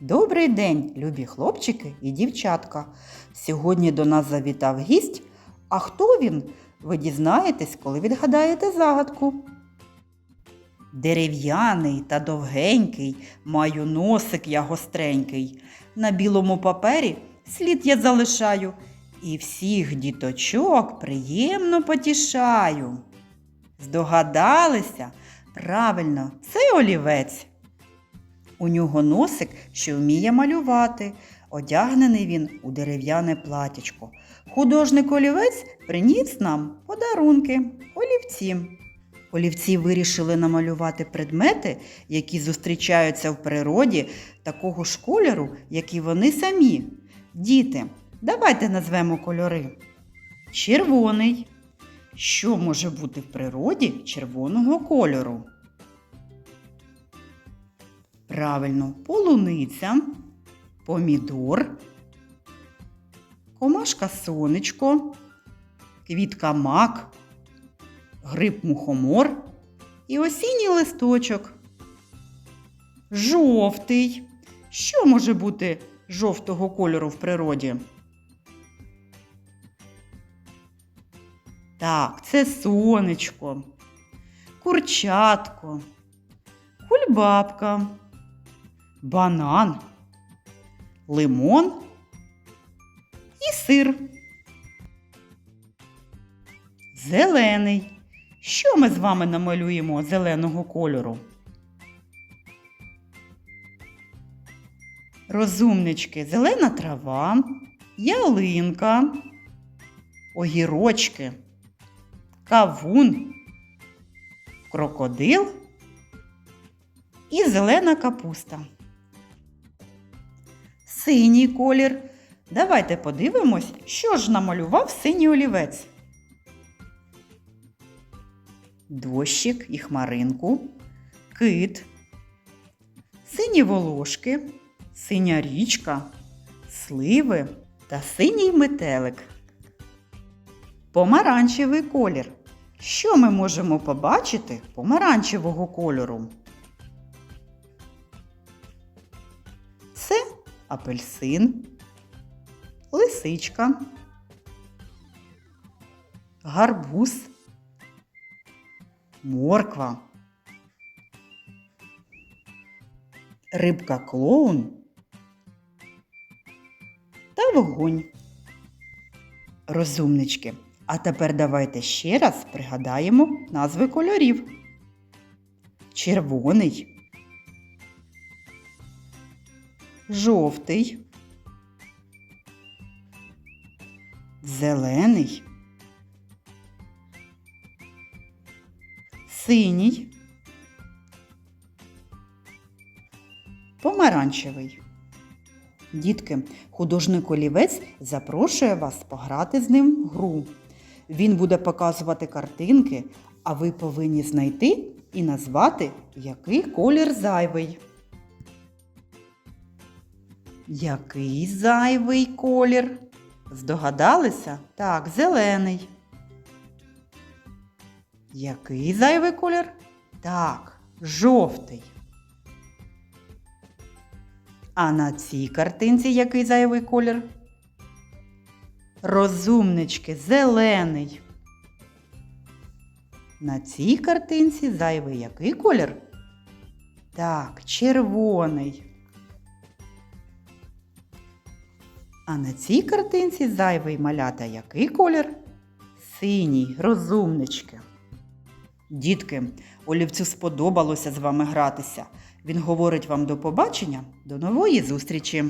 Добрий день, любі хлопчики і дівчатка. Сьогодні до нас завітав гість. А хто він? Ви дізнаєтесь, коли відгадаєте загадку. Дерев'яний та довгенький, маю носик я гостренький. На білому папері слід я залишаю і всіх діточок приємно потішаю. Здогадалися? Правильно, це олівець. У нього носик, що вміє малювати. Одягнений він у дерев'яне платячко. Художник олівець приніс нам подарунки, олівці. Олівці вирішили намалювати предмети, які зустрічаються в природі такого ж кольору, як і вони самі. Діти, давайте назвемо кольори. Червоний. Що може бути в природі червоного кольору? Правильно, полуниця, помідор, комашка сонечко, квітка мак, гриб мухомор і осінній листочок. Жовтий. Що може бути жовтого кольору в природі? Так, це сонечко, курчатко, кульбабка, банан, лимон і сир. Зелений. Що ми з вами намалюємо зеленого кольору? Розумнички, зелена трава, ялинка, огірочки, кавун, крокодил і зелена капуста. Синій колір. Давайте подивимось, що ж намалював синій олівець. Дощик і хмаринку, кит, сині волошки, синя річка, сливи та синій метелик. Помаранчевий колір. Що ми можемо побачити помаранчевого кольору? Це апельсин, лисичка, гарбуз, морква, рибка клоун та вогонь. Розумнички. А тепер давайте ще раз пригадаємо назви кольорів. Червоний, жовтий, зелений, синій, помаранчевий. Дітки, художник олівець запрошує вас пограти з ним в гру. Він буде показувати картинки, а ви повинні знайти і назвати, який колір зайвий. Який зайвий колір? Здогадалися? Так, зелений. Який зайвий колір? Так, жовтий. А на цій картинці який зайвий колір? Розумнички, зелений. На цій картинці зайвий який колір? Так, червоний. А на цій картинці зайвий малята який колір? Синій, розумнички. Дітки, олівцю сподобалося з вами гратися. Він говорить вам до побачення, до нової зустрічі!